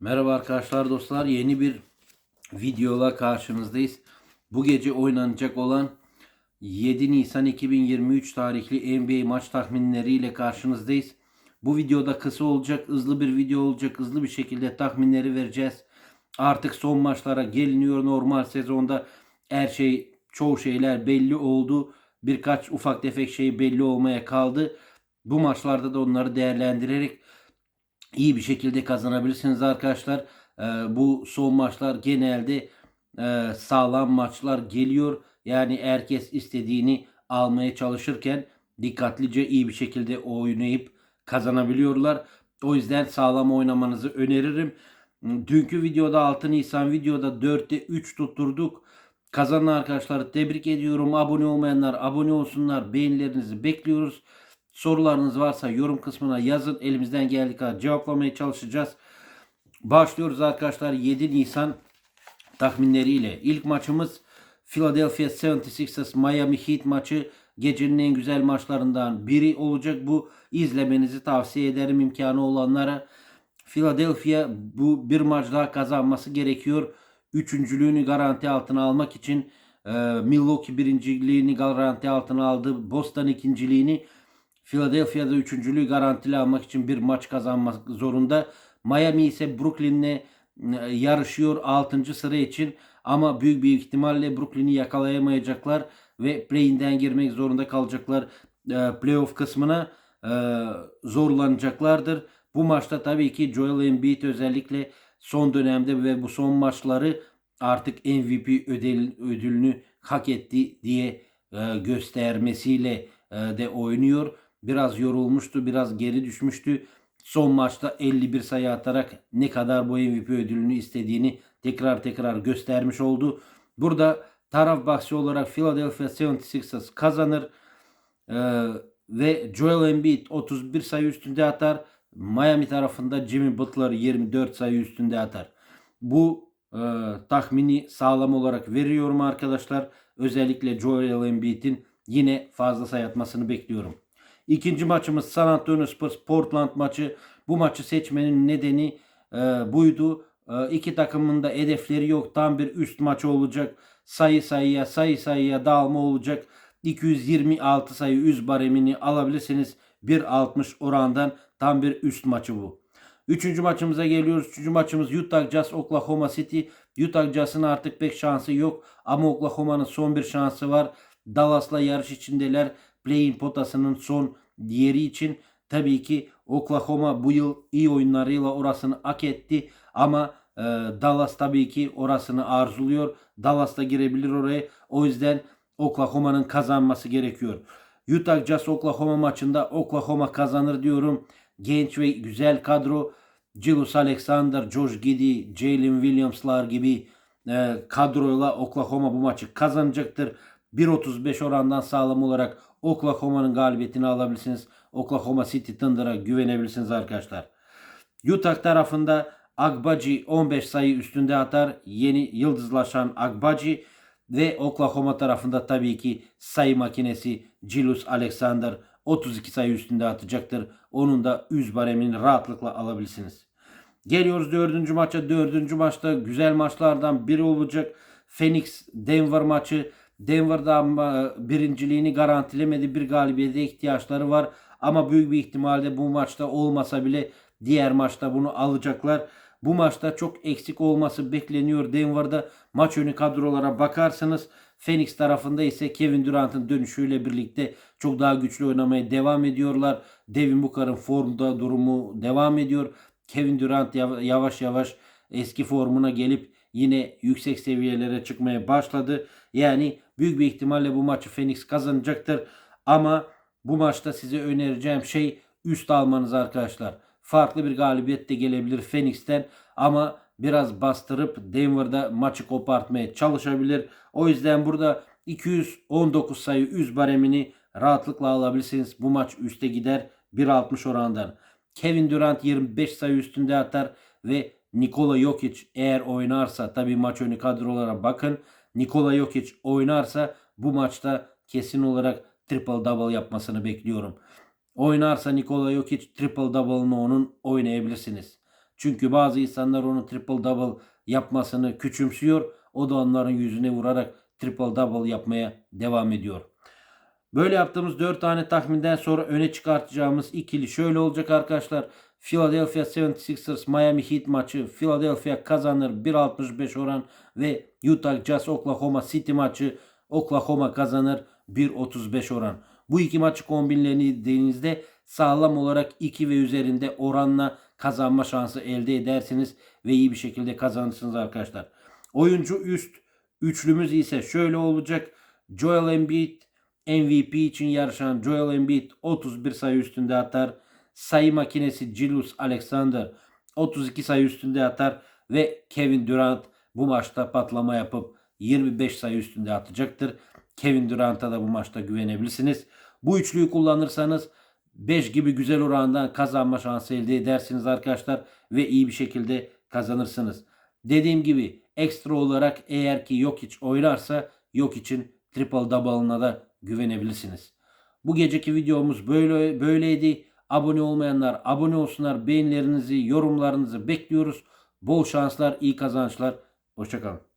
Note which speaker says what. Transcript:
Speaker 1: Merhaba arkadaşlar dostlar yeni bir videola karşınızdayız. Bu gece oynanacak olan 7 Nisan 2023 tarihli NBA maç tahminleriyle karşınızdayız. Bu videoda kısa olacak, hızlı bir video olacak, hızlı bir şekilde tahminleri vereceğiz. Artık son maçlara geliniyor normal sezonda her şey çoğu şeyler belli oldu. Birkaç ufak tefek şey belli olmaya kaldı. Bu maçlarda da onları değerlendirerek iyi bir şekilde kazanabilirsiniz arkadaşlar. Ee, bu son maçlar genelde e, sağlam maçlar geliyor. Yani herkes istediğini almaya çalışırken dikkatlice iyi bir şekilde oynayıp kazanabiliyorlar. O yüzden sağlam oynamanızı öneririm. Dünkü videoda 6 Nisan videoda 4'te 3 tutturduk. Kazanan arkadaşları tebrik ediyorum. Abone olmayanlar abone olsunlar. Beğenilerinizi bekliyoruz. Sorularınız varsa yorum kısmına yazın. Elimizden geldiği kadar cevaplamaya çalışacağız. Başlıyoruz arkadaşlar 7 Nisan tahminleriyle. İlk maçımız Philadelphia 76ers Miami Heat maçı. Gecenin en güzel maçlarından biri olacak. Bu izlemenizi tavsiye ederim imkanı olanlara. Philadelphia bu bir maç daha kazanması gerekiyor. Üçüncülüğünü garanti altına almak için Milwaukee birinciliğini garanti altına aldı. Boston ikinciliğini Philadelphia'da üçüncülüğü garantili almak için bir maç kazanmak zorunda. Miami ise Brooklyn'le e, yarışıyor 6. sıra için ama büyük bir ihtimalle Brooklyn'i yakalayamayacaklar ve play-in'den girmek zorunda kalacaklar. E, playoff kısmına e, zorlanacaklardır. Bu maçta tabii ki Joel Embiid özellikle son dönemde ve bu son maçları artık MVP ödül, ödülünü hak etti diye göstermesiyle de oynuyor. Biraz yorulmuştu, biraz geri düşmüştü. Son maçta 51 sayı atarak ne kadar bu MVP ödülünü istediğini tekrar tekrar göstermiş oldu. Burada taraf bahsi olarak Philadelphia 76ers kazanır. Ee, ve Joel Embiid 31 sayı üstünde atar. Miami tarafında Jimmy Butler 24 sayı üstünde atar. Bu e, tahmini sağlam olarak veriyorum arkadaşlar. Özellikle Joel Embiid'in yine fazla sayı atmasını bekliyorum. İkinci maçımız San Antonio Spurs Portland maçı. Bu maçı seçmenin nedeni e, buydu. E, iki takımın da hedefleri yok. Tam bir üst maçı olacak. Sayı sayıya sayı sayıya dağılma olacak. 226 sayı üst baremini alabilirsiniz. 1.60 orandan tam bir üst maçı bu. Üçüncü maçımıza geliyoruz. Üçüncü maçımız Utah Jazz Oklahoma City. Utah Jazz'ın artık pek şansı yok. Ama Oklahoma'nın son bir şansı var. Dallas'la yarış içindeler play-in potasının son diğeri için tabii ki Oklahoma bu yıl iyi oyunlarıyla orasını hak etti ama e, Dallas tabii ki orasını arzuluyor. Dallas da girebilir oraya. O yüzden Oklahoma'nın kazanması gerekiyor. Utah Jazz Oklahoma maçında Oklahoma kazanır diyorum. Genç ve güzel kadro. Julius Alexander, Josh Giddy, Jalen Williams'lar gibi e, kadroyla Oklahoma bu maçı kazanacaktır. 1.35 orandan sağlam olarak Oklahoma'nın galibiyetini alabilirsiniz. Oklahoma City Thunder'a güvenebilirsiniz arkadaşlar. Utah tarafında Agbaji 15 sayı üstünde atar. Yeni yıldızlaşan Agbaji ve Oklahoma tarafında tabii ki sayı makinesi Julius Alexander 32 sayı üstünde atacaktır. Onun da üz baremini rahatlıkla alabilirsiniz. Geliyoruz dördüncü maça. Dördüncü maçta güzel maçlardan biri olacak. Phoenix Denver maçı. Denver'da birinciliğini garantilemedi. Bir galibiyete ihtiyaçları var. Ama büyük bir ihtimalle bu maçta olmasa bile diğer maçta bunu alacaklar. Bu maçta çok eksik olması bekleniyor Denver'da. Maç önü kadrolara bakarsanız Phoenix tarafında ise Kevin Durant'ın dönüşüyle birlikte çok daha güçlü oynamaya devam ediyorlar. Devin Booker'ın formda durumu devam ediyor. Kevin Durant yavaş yavaş eski formuna gelip yine yüksek seviyelere çıkmaya başladı. Yani büyük bir ihtimalle bu maçı Phoenix kazanacaktır. Ama bu maçta size önereceğim şey üst almanız arkadaşlar. Farklı bir galibiyet de gelebilir Phoenix'ten ama biraz bastırıp Denver'da maçı kopartmaya çalışabilir. O yüzden burada 219 sayı üst baremini rahatlıkla alabilirsiniz. Bu maç üste gider 1.60 orandan. Kevin Durant 25 sayı üstünde atar ve Nikola Jokic eğer oynarsa tabi maç önü kadrolara bakın. Nikola Jokic oynarsa bu maçta kesin olarak triple double yapmasını bekliyorum. Oynarsa Nikola Jokic triple double'ını onun oynayabilirsiniz. Çünkü bazı insanlar onu triple double yapmasını küçümsüyor. O da onların yüzüne vurarak triple double yapmaya devam ediyor. Böyle yaptığımız 4 tane tahminden sonra öne çıkartacağımız ikili şöyle olacak arkadaşlar. Philadelphia 76ers Miami Heat maçı Philadelphia kazanır 1.65 oran ve Utah Jazz Oklahoma City maçı Oklahoma kazanır 1.35 oran. Bu iki maçı kombinlediğinizde sağlam olarak 2 ve üzerinde oranla kazanma şansı elde edersiniz ve iyi bir şekilde kazanırsınız arkadaşlar. Oyuncu üst üçlümüz ise şöyle olacak. Joel Embiid MVP için yarışan Joel Embiid 31 sayı üstünde atar. Sayı makinesi Julius Alexander 32 sayı üstünde atar ve Kevin Durant bu maçta patlama yapıp 25 sayı üstünde atacaktır. Kevin Durant'a da bu maçta güvenebilirsiniz. Bu üçlüyü kullanırsanız 5 gibi güzel orandan kazanma şansı elde edersiniz arkadaşlar ve iyi bir şekilde kazanırsınız. Dediğim gibi ekstra olarak eğer ki yok hiç oynarsa yok için triple double'ına da güvenebilirsiniz. Bu geceki videomuz böyle böyleydi. Abone olmayanlar abone olsunlar. Beğenilerinizi, yorumlarınızı bekliyoruz. Bol şanslar, iyi kazançlar. Hoşçakalın.